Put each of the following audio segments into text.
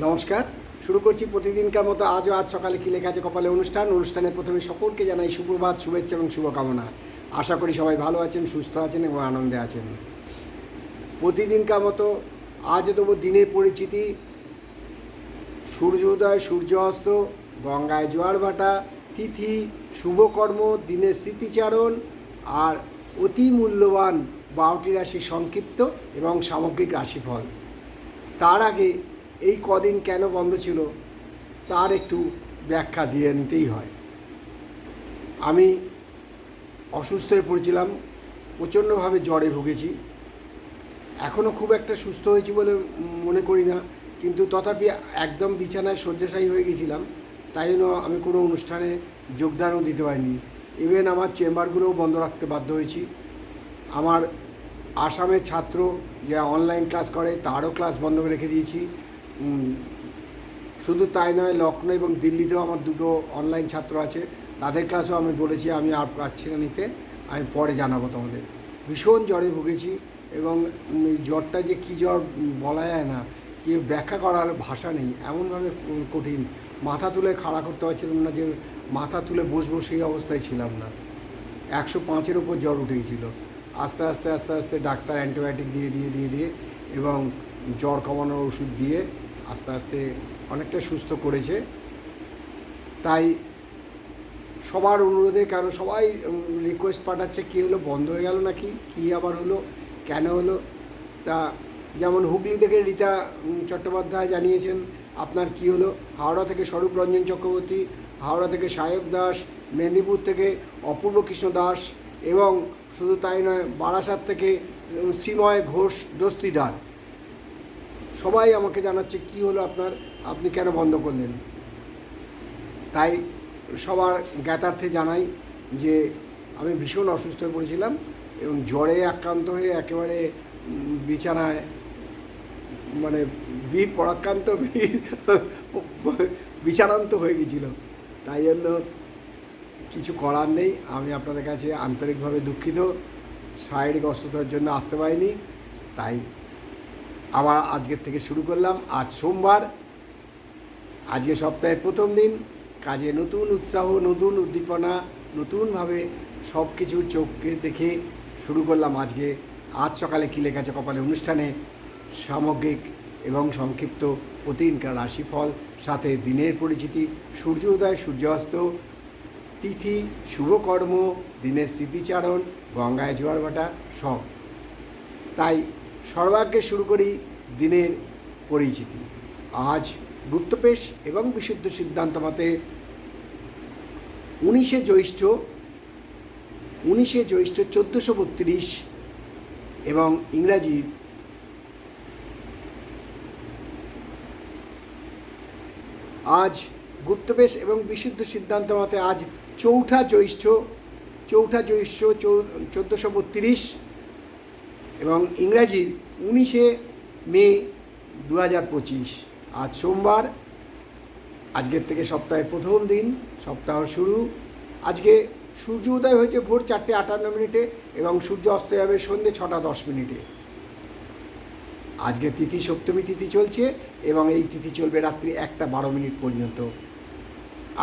নমস্কার। শুরু করছি প্রতিদিনকার মতো আজও আজ সকালে কি লেখা আছে কপালে অনুষ্ঠান। অনুষ্ঠানে প্রথমে সকলকে জানাই সুপ্রভাত, শুভেচ্ছা এবং শুভকামনা। আশা করি সবাই ভালো আছেন, সুস্থ আছেন এবং আনন্দে আছেন। প্রতিদিনকার মতো আজও দেবো দিনের পরিচিতি। সূর্যোদয় সূর্য অস্ত, গঙ্গায় জোয়ার ভাটা, তিথি শুভকর্ম দিনের স্মৃতিচারণ আর অতি মূল্যবান বারোটি রাশি সংক্ষিপ্ত এবং সামগ্রিক রাশিফল। তার আগে এই কদিন কেন বন্ধ ছিল, তার একটু ব্যাখ্যা দিয়ে নিতেই হয়। আমি অসুস্থ হয়ে পড়েছিলাম, প্রচণ্ডভাবে জ্বরে ভুগেছি। এখনও খুব একটা সুস্থ হয়েছি বলে মনে করি না, কিন্তু তথাপি একদম বিছানায় শয্যাশায়ী হয়ে গেছিলাম, তাই জন্য আমি কোনো অনুষ্ঠানে যোগদানও দিতে পারিনি। ইভেন আমার চেম্বারগুলোও বন্ধ রাখতে বাধ্য হয়েছি। আমার আসামের ছাত্র যে অনলাইন ক্লাস করে, তারও ক্লাস বন্ধ রেখে দিয়েছি। শুধু তাই নয় লখনৌ এবং দিল্লিতেও আমার দুটো অনলাইন ছাত্র আছে। তাদের ক্লাসও আমি বলেছি, আমি আর পারছি না নিতে। আমি পরে জানাব তোমাদের। ভীষণ জ্বরে ভুগেছি এবং জ্বরটা যে কী জ্বর বলা যায় না, কি ব্যাখ্যা করার ভাষা নেই। এমনভাবে কঠিন। মাথা তুলে খাড়া করতে পারছিলাম না যে মাথা তুলে বসবো সেই অবস্থায় ছিলাম না। একশো পাঁচের ওপর জ্বর উঠে গেছিল। আস্তে আস্তে আস্তে আস্তে ডাক্তার অ্যান্টিবায়োটিক দিয়ে দিয়ে দিয়ে দিয়ে এবং জ্বর কমানোর ওষুধ দিয়ে আস্তে আস্তে অনেকটা সুস্থ করেছে। তাই সবার অনুরোধে কেন সবাই রিকোয়েস্ট পাঠাচ্ছে, কী হলো, বন্ধ হয়ে গেল নাকি? কী আবার হলো? কেন হলো? তা যেমন হুগলি থেকে রীতা চট্টোপাধ্যায় জানিয়েছেন, আপনার কি হলো? হাওড়া থেকে স্বরূপ রঞ্জন চক্রবর্তী, হাওড়া থেকে সাহেব দাস, মেদিনীপুর থেকে অপূর্ব কৃষ্ণ দাস এবং শুধু তাই নয়, বারাসাত থেকে শ্রীময় ঘোষ দস্তিদার। সবাই আমাকে জানাচ্ছে কি হলো আপনার, আপনি কেন বন্ধ করলেন? তাই সবার জ্ঞাতার্থে জানাই যে আমি ভীষণ অসুস্থ হয়ে পড়েছিলাম এবং জ্বরে আক্রান্ত হয়ে একেবারে বিছানায় মানে বীর পরাক্রান্ত বিছানান্ত হয়ে গেছিল। তাই জন্য কিছু করার নেই। আমি আপনাদের কাছে আন্তরিকভাবে দুঃখিত। শারীরিক অসুস্থতার জন্য আসতে পারিনি। তাই আবার আজকের থেকে শুরু করলাম। আজ সোমবার। আজকে সপ্তাহের প্রথম দিন। কাজে নতুন উৎসাহ, নতুন উদ্দীপনা, নতুনভাবে সব কিছু চোখকে দেখে শুরু করলাম আজকে। আজ সকালে কী লেখা কপালে অনুষ্ঠানে? সামগ্রিক এবং সংক্ষিপ্ত প্রতিদিনকার রাশিফল? সাথে দিনের পরিচিতি, সূর্য উদয়, সূর্যাস্ত, তিথি শুভকর্ম দিনের স্মৃতিচারণ, গঙ্গায় জোয়ার ভাটা, সব। তাই সর্বাগ্রে শুরু করি দিনের পরিচিতি। আজ গুপ্তপেশ এবং বিশুদ্ধ সিদ্ধান্ত মতে উনিশে জ্যৈষ্ঠ উনিশে জ্যৈষ্ঠ চোদ্দোশো বত্রিশ এবং ইংরাজি আজ গুপ্তবেশ এবং বিশুদ্ধ সিদ্ধান্ত মতে আজ চৌঠা জ্যৈষ্ঠ চৌঠা জ্যৈষ্ঠ চৌ, চোদ্দোশো বত্রিশ এবং ইংরাজি উনিশে মে দু হাজার পঁচিশ। আজ সোমবার, আজকের থেকে সপ্তাহের প্রথম দিন, সপ্তাহ শুরু। আজকে সূর্য উদয় হয়েছে ভোর চারটে আটান্ন মিনিটে এবং সূর্য অস্ত যাবে সন্ধ্যে ছটা দশ মিনিটে। আজকে তিথি সপ্তমী তিথি চলছে এবং এই তিথি চলবে রাত্রি একটা বারো মিনিট পর্যন্ত।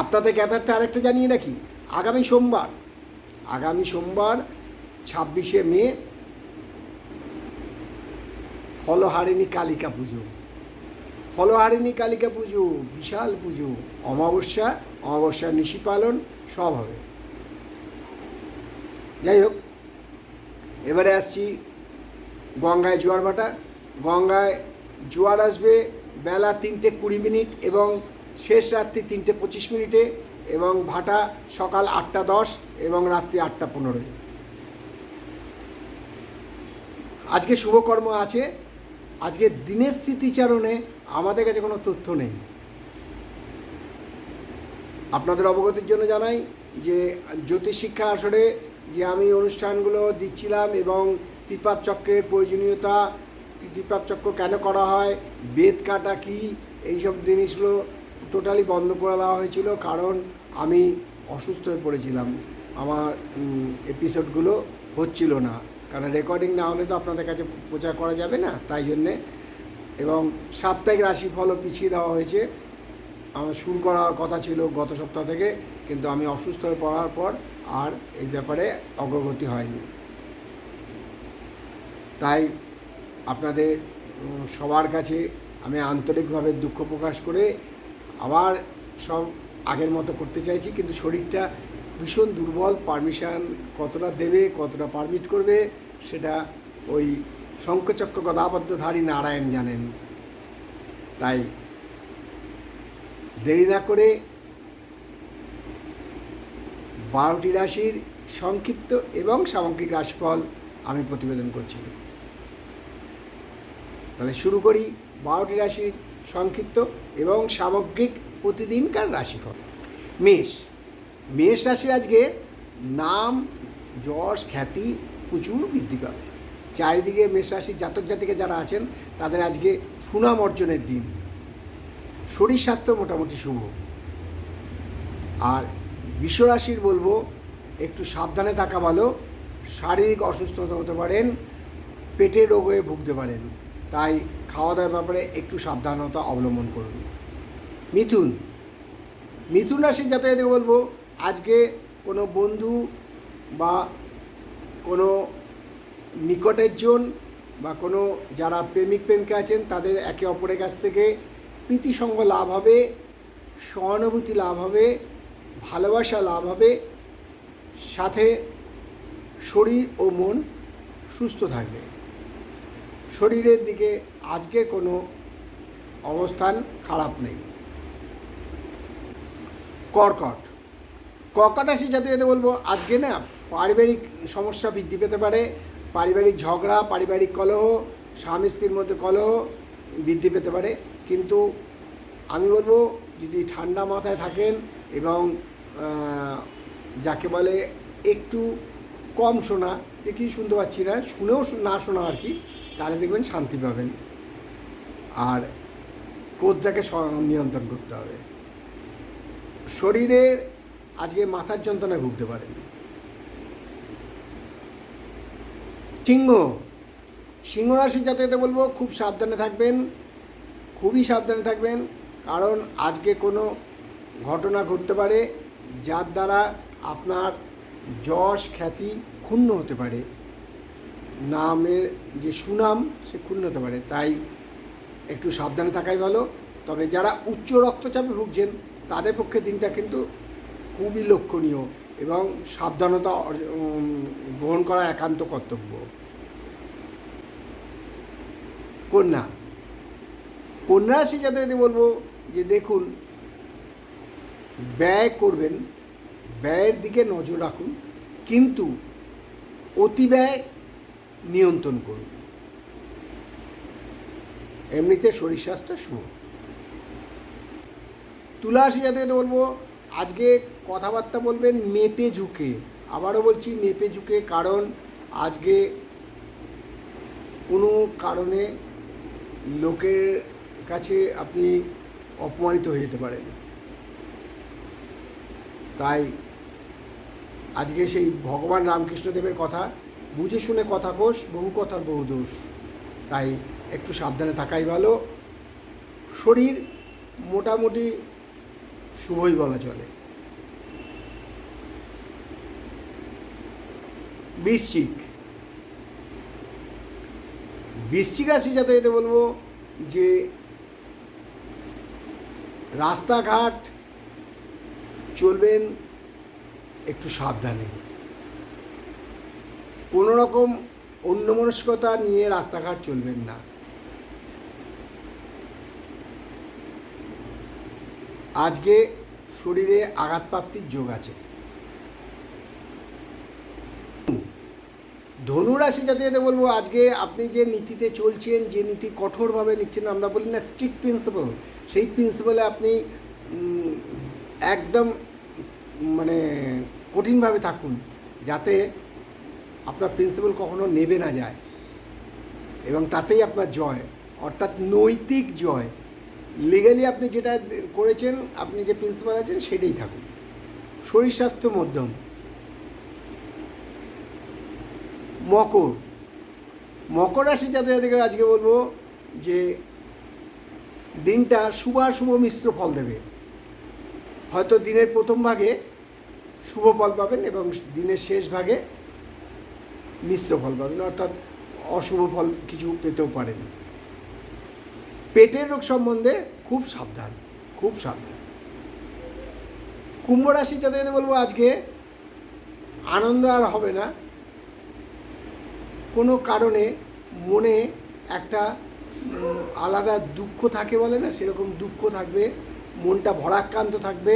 আপনাদের জ্ঞাতার্থে আরেকটা জানিয়ে রাখি। আগামী সোমবার আগামী সোমবার ছাব্বিশে মে ফলহারিণী কালিকা পুজো। ফলহারিণী কালিকা পুজো, বিশাল পুজো। অমাবস্যা অমাবস্যার নিশি পালন, সব হবে। যাই হোক, এবারে আসছি গঙ্গায় জোয়ার ভাটা। গঙ্গায় জোয়ার আসবে বেলা তিনটে কুড়ি মিনিট এবং শেষ রাত্রি তিনটে পঁচিশ মিনিটে এবং ভাটা সকাল আটটা দশ এবং রাত্রি আটটা পনেরোয়। আজকে শুভকর্ম আছে। আজকে দিনের স্মৃতিচারণে আমাদের কাছে কোনো তথ্য নেই। আপনাদের অবগতির জন্য জানাই যে জ্যোতিষ শিক্ষা আসরে যে আমি অনুষ্ঠানগুলো দিচ্ছিলাম এবং ত্রিপাপ চক্রের প্রয়োজনীয়তা ত্রিপাপ চক্র কেন করা হয়, বেদ কাটা কী, এইসব জিনিসগুলো টোটালি বন্ধ করে দেওয়া হয়েছিল কারণ আমি অসুস্থ হয়ে পড়েছিলাম। আমার এপিসোডগুলো হচ্ছিল না। কারণ রেকর্ডিং না হলে তো আপনাদের কাছে প্রচার করা যাবে না, তাই জন্যে। এবং সাপ্তাহিক রাশিফলও পিছিয়ে দেওয়া হয়েছে। আমার শুরু করার কথা ছিল গত সপ্তাহ থেকে, কিন্তু আমি অসুস্থ হয়ে পড়ার পর আর এই ব্যাপারে অগ্রগতি হয়নি। তাই আপনাদের সবার কাছে আমি আন্তরিকভাবে দুঃখ প্রকাশ করে আবার সব আগের মতো করতে চাইছি, কিন্তু শরীরটা ভীষণ দুর্বল পারমিশন কতটা দেবে, কতটা পারমিট করবে, সেটা ওই শঙ্খচক্র গদাবদ্ধধারী নারায়ণ জানেন। তাই দেরি না করে বারোটি রাশির সংক্ষিপ্ত এবং সামগ্রিক রাশিফল আমি প্রতিবেদন করছি। তাহলে শুরু করি বারোটি রাশির সংক্ষিপ্ত এবং সামগ্রিক প্রতিদিনকার রাশিফল। মেষ মেষ রাশি আজকে নাম, যশ, খ্যাতি প্রচুর বৃদ্ধি পাবে। চারিদিকে মেষ রাশির জাতক জাতিকে যারা আছেন, তাদের আজকে সুনাম অর্জনের দিন। শরীর স্বাস্থ্য মোটামুটি শুভ। আর বিশ্বরাশির বলব, একটু সাবধানে থাকা ভালো। শারীরিক অসুস্থতা হতে পারেন, পেটে রোগ হয়ে ভুগতে পারেন। তাই খাওয়া দাওয়ার ব্যাপারে একটু সাবধানতা অবলম্বন করুন। মিথুন। মিথুন রাশির যাতায়াতে বলব আজকে কোনো বন্ধু বা কোনো নিকটের জন বা কোনো যারা প্রেমিক প্রেমিকা আছেন, তাদের একে অপরের কাছ থেকে প্রীতিসঙ্গ লাভ হবে, সহানুভূতি লাভ হবে, ভালোবাসা লাভ হবে, সাথে শরীর ও মন সুস্থ থাকবে। শরীরের দিকে আজকের কোনো অবস্থান খারাপ নেই। কর্কট। কর্কট রাশি জাতীয়তে বলব, আজকে না পারিবারিক সমস্যা বৃদ্ধি পেতে পারে, পারিবারিক ঝগড়া, পারিবারিক কলহ, স্বামী স্ত্রীর মধ্যে কলহ বৃদ্ধি পেতে পারে। কিন্তু আমি বলব, যদি ঠান্ডা মাথায় থাকেন এবং যাকে বলে একটু কম শোনা, যে কি শুনতে পাচ্ছি না, শুনেও না শোনা আর কি, তাহলে দেখবেন শান্তি পাবেন। আর ক্রোধটাকে স- নিয়ন্ত্রণ করতে হবে। শরীরে আজকে মাথার যন্ত্রণায় ভুগতে পারেন। সিংহ সিংহ রাশির জাতকতে বলব, খুব সাবধানে থাকবেন, খুবই সাবধানে থাকবেন, কারণ আজকে কোনো ঘটনা ঘটতে পারে যার দ্বারা আপনার যশ খ্যাতি ক্ষুণ্ণ হতে পারে। নামের যে সুনাম, সে ক্ষুণ্ণ হতে পারে। তাই একটু সাবধানে থাকাই ভালো। তবে যারা উচ্চ রক্তচাপে ভুগছেন, তাদের পক্ষে দিনটা কিন্তু খুবই লক্ষণীয় এবং সাবধানতা গ্রহণ করা একান্ত কর্তব্য। কন্যা। কন্যা রাশি যদি বলব যে দেখুন, ব্যয় করবেন, ব্যয়ের দিকে নজর রাখুন, কিন্তু অতি ব্যয় নিয়ন্ত্রণ করুন। এমনিতে শরীর স্বাস্থ্য শুভ। তুলা রাশি যাতে বলব, আজকে কথাবার্তা বলবেন মেপে ঝুঁকে। আবারও বলছি মেপে ঝুঁকে কারণ আজকে কোনো কারণে লোকের কাছে আপনি অপমানিত হয়ে যেতে পারেন। তাই আজকে সেই ভগবান রামকৃষ্ণদেবের কথা, বুঝে শুনে কথা কোষ, বহু কথার বহু দোষ। তাই একটু সাবধানে থাকাই ভালো। শরীর মোটামুটি শুভই বলা চলে। বৃশ্চিক। বৃশ্চিক রাশি যাতে এতে বলব যে রাস্তাঘাট চলবেন একটু সাবধানে। কোনো রকম অন্যমনস্কতা নিয়ে রাস্তাঘাট চলবেন না। আজকে শরীরে আঘাতপ্রাপ্তির যোগ আছে। ধনুরাশি জাতীয়তে বলব, আজকে আপনি যে নীতিতে চলছেন, যে নীতি কঠোরভাবে নিচ্ছেন, আমরা বলি না স্ট্রিক্ট প্রিন্সিপাল সেই প্রিন্সিপালে আপনি একদম মানে কঠিনভাবে থাকুন, যাতে আপনার প্রিন্সিপাল কখনো নেবে না যায়, এবং তাতেই আপনার জয়, অর্থাৎ নৈতিক জয়। লিগালি আপনি যেটা করেছেন, আপনি যে প্রিন্সিপাল আছেন, সেটাই থাকুন। শরীর স্বাস্থ্য মধ্যম। মকর। মকর রাশি যাদেরকে আজকে বলব যে দিনটা শুভাশুভ মিশ্র ফল দেবে। হয়তো দিনের প্রথম ভাগে শুভ ফল পাবেন এবং দিনের শেষ ভাগে মিশ্র ফল পাবেন, অর্থাৎ অশুভ ফল কিছু পেতেও পারেন। পেটের রোগ সম্বন্ধে খুব সাবধান খুব সাবধান। কুম্ভ রাশি যাদের বলব আজকে আনন্দ আর হবে না। কোনো কারণে মনে একটা আলাদা দুঃখ থাকে বলে না? সেরকম দুঃখ থাকবে, মনটা ভরাক্রান্ত থাকবে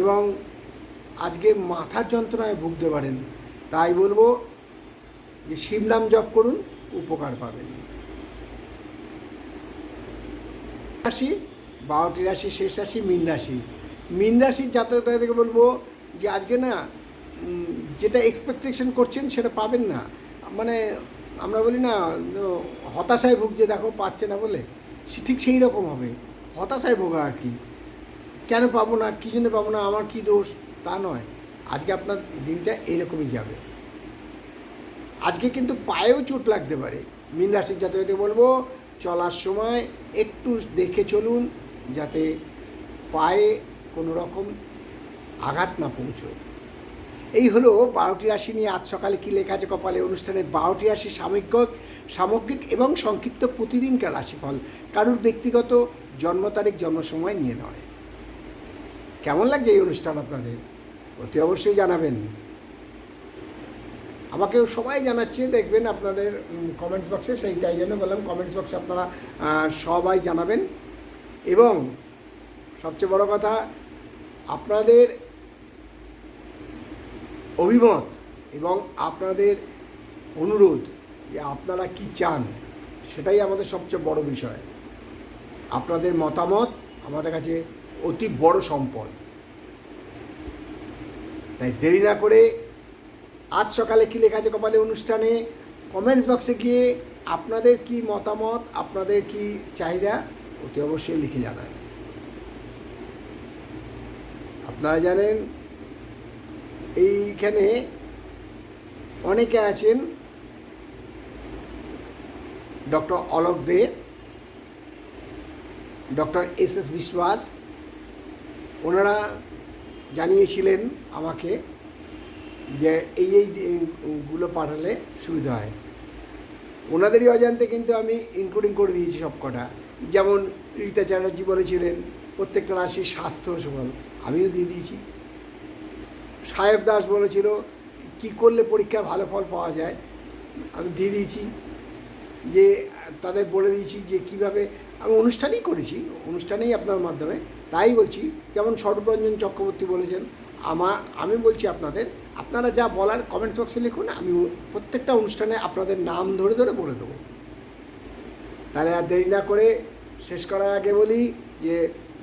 এবং আজকে মাথার যন্ত্রণায় ভুগতে পারেন। তাই বলব যে শিবনাম জপ করুন, উপকার পাবেন। রাশি, বারোটি রাশি, শেষ রাশি, মীন রাশি। মীন রাশির জাতকতা থেকে বলব যে আজকে না যেটা এক্সপেকটেশন করছেন সেটা পাবেন না। মানে আমরা বলি না হতাশায় ভুগছে, দেখো পাচ্ছে না বলে। সে ঠিক সেই রকম হবে। হতাশায় ভোগা আর কি। কেন পাবো না, কী জন্য পাবো না, আমার কী দোষ? তা নয়। আজকে আপনার দিনটা এইরকমই যাবে। আজকে কিন্তু পায়েও চোট লাগতে পারে। মীন রাশির জাতকতে বলব, চলার সময় একটু দেখে চলুন, যাতে পায়ে কোনো রকম আঘাত না পৌঁছয়। এই হলো বারোটি রাশি নিয়ে আজ সকালে কী লেখা আছে কপালে অনুষ্ঠানে? বারোটি রাশি সাময়িক সামগ্রিক এবং সংক্ষিপ্ত প্রতিদিনকার রাশিফল। কারুর ব্যক্তিগত জন্ম তারিখ জন্ম সময় নিয়ে নয়। কেমন লাগছে এই অনুষ্ঠান আপনাদের? অতি অবশ্যই জানাবেন। আমাকেও সবাই জানাচ্ছে, দেখবেন আপনাদের কমেন্টস বক্সে সেই তাই জন্য বললাম কমেন্টস বক্সে আপনারা সবাই জানাবেন। এবং সবচেয়ে বড় কথা, আপনাদের অভিমত এবং আপনাদের অনুরোধ যে আপনারা কি চান, সেটাই আমাদের সবচেয়ে বড় বিষয়। আপনাদের মতামত আমাদের কাছে অতি বড় সম্পদ। তাই দেরি না করে আজ সকালে কী লেখা আছে কপালে অনুষ্ঠানে কমেন্টস বক্সে গিয়ে আপনাদের কি মতামত, আপনাদের কি চাহিদা, অতি অবশ্যই লিখে জানান। আপনারা জানেন এইখানে অনেকে আছেন doctor Alok De, doctor S S Biswas. ওনারা জানিয়েছিলেন আমাকে যে এই এই গুলো পাঠালে সুবিধা হয়। ওনাদেরই অজান্তে কিন্তু আমি ইনক্লুডিং করে দিয়েছি সব কটা যেমন রীতা চ্যাটার্জি বলেছিলেন, প্রত্যেকটা রাশির স্বাস্থ্য সবল আমিও দিয়ে দিয়েছি। সাহেব দাস বলেছিল, কি করলে পরীক্ষায় ভালো ফল পাওয়া যায়? আমি দিয়ে দিয়েছি, যে তাদের বলে দিয়েছি যে কীভাবে, আমি অনুষ্ঠানই করেছি, অনুষ্ঠানেই আপনার মাধ্যমে, তাই বলছি, যেমন সর্বরঞ্জন চক্রবর্তী বলেছেন আমার আমি বলছি আপনাদের, আপনারা যা বলার কমেন্টস বক্সে লিখুন, আমি প্রত্যেকটা অনুষ্ঠানে আপনাদের নাম ধরে ধরে বলে দেবো। তাহলে আর দেরি না করে শেষ করার আগে বলি যে